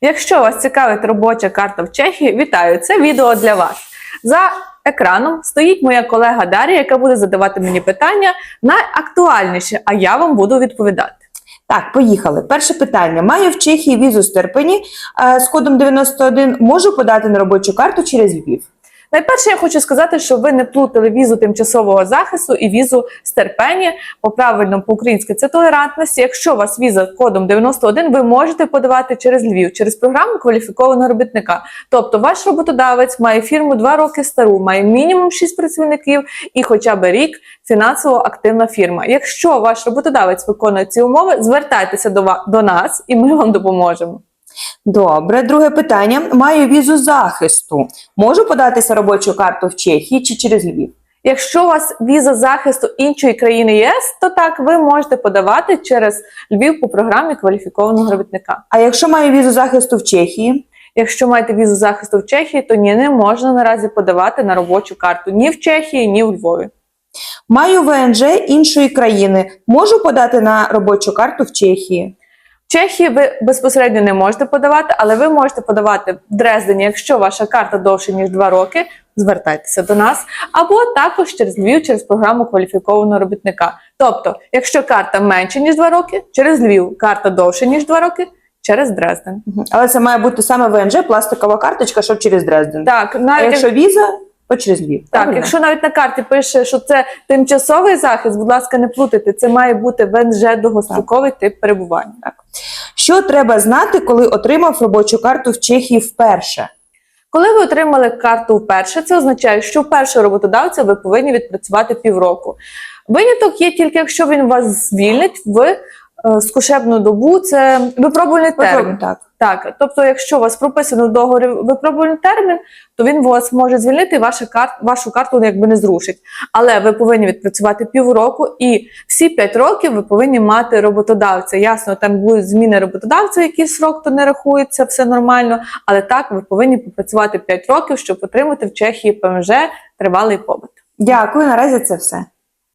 Якщо вас цікавить робоча карта в Чехії, вітаю! Це відео для вас. За екраном стоїть моя колега Дар'я, яка буде задавати мені питання найактуальніше, а я вам буду відповідати. Так, поїхали. Перше питання. Маю в Чехії візу з Терпені е, з кодом 91. Можу подати на робочу карту через Львів. Найперше, я хочу сказати, що ви не плутали візу тимчасового захисту і візу стерпені. По правильному по-українськи це толерантність. Якщо у вас віза кодом 91, ви можете подавати через Львів, через програму кваліфікованого робітника. Тобто, ваш роботодавець має фірму 2 роки стару, має мінімум 6 працівників і хоча б рік фінансово активна фірма. Якщо ваш роботодавець виконує ці умови, звертайтеся до, ва- до нас, і ми вам допоможемо. Добре, друге питання. Маю візу захисту. Можу податися робочу карту в Чехії чи через Львів? Якщо у вас віза захисту іншої країни ЄС, то так ви можете подавати через Львів по програмі кваліфікованого робітника. А якщо маю візу захисту в Чехії? Якщо маєте візу захисту в Чехії, то ні, не можна наразі подавати на робочу карту ні в Чехії, ні у Львові. Маю ВНЖ іншої країни. Можу подати на робочу карту в Чехії? Чехії ви безпосередньо не можете подавати, але ви можете подавати в Дрездені, якщо ваша карта довше ніж 2 роки. Звертайтеся до нас, або також через Львів, через програму кваліфікованого робітника. Тобто, якщо карта менше ніж 2 роки, через Львів, карта довше ніж 2 роки, через Дрезден. Але це має бути саме ВНЖ, пластикова карточка, щоб через Дрезден. Так, А навіть якщо віза, то через Львів. Так, правильно? якщо навіть на карті пише, що це тимчасовий захист, будь ласка, не плутайте. Це має бути ВНЖ довгостроковий тип перебування. Що треба знати, коли отримав робочу карту в Чехії вперше? Коли ви отримали карту вперше, це означає, що в першого роботодавця ви повинні відпрацювати півроку. Виняток є тільки якщо він вас звільнить в скушебну добу, це випробувальний термін. Так. Так, тобто, якщо у вас прописано в договорі випробувальний термін, то він вас може звільнити і ваша кар... вашу карту якби не зрушить. Але ви повинні відпрацювати півроку, і всі 5 років ви повинні мати роботодавця. Ясно, там будуть зміни роботодавця, якийсь срок, то не рахується, все нормально. Але так ви повинні попрацювати 5 років, щоб отримати в Чехії ПМЖ тривалий побут. Дякую, наразі це все.